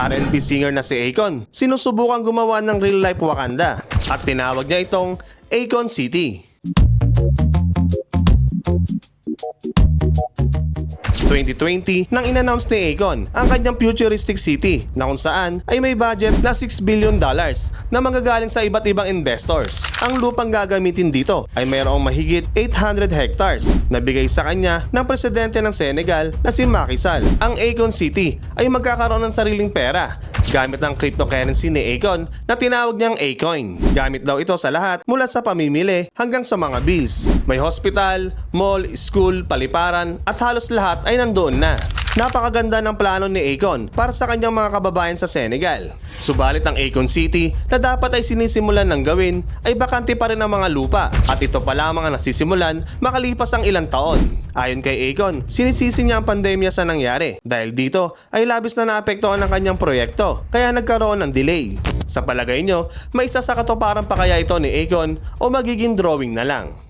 R&B singer na si Akon, sinusubukan gumawa ng real-life Wakanda at tinawag niya itong Akon City. 2020 nang inannounce ni Akon ang kanyang futuristic city na kung saan ay may budget na 6 billion dollars na manggagaling sa iba't ibang investors. Ang lupang gagamitin dito ay mayroong mahigit 800 hectares na bigay sa kanya ng presidente ng Senegal na si Macky Sall. Ang Akon City ay magkakaroon ng sariling pera gamit ang cryptocurrency ni Akon na tinawag niyang Acoin. Gamit daw ito sa lahat mula sa pamimili hanggang sa mga bills. May hospital, mall, school, paliparan at halos lahat ay nandoon na. Napakaganda ng plano ni Akon para sa kanyang mga kababayan sa Senegal. Subalit ang Akon City na dapat ay sinisimulan ng gawin ay bakante pa rin ang mga lupa at ito pa lamang ang nasisimulan makalipas ang ilang taon. Ayon kay Akon, sinisisi niya ang pandemya sa nangyari dahil dito ay labis na naapektuhan ng kanyang proyekto kaya nagkaroon ng delay. Sa palagay nyo, may isa sa katuparan pa kaya ito ni Akon o magiging drawing na lang?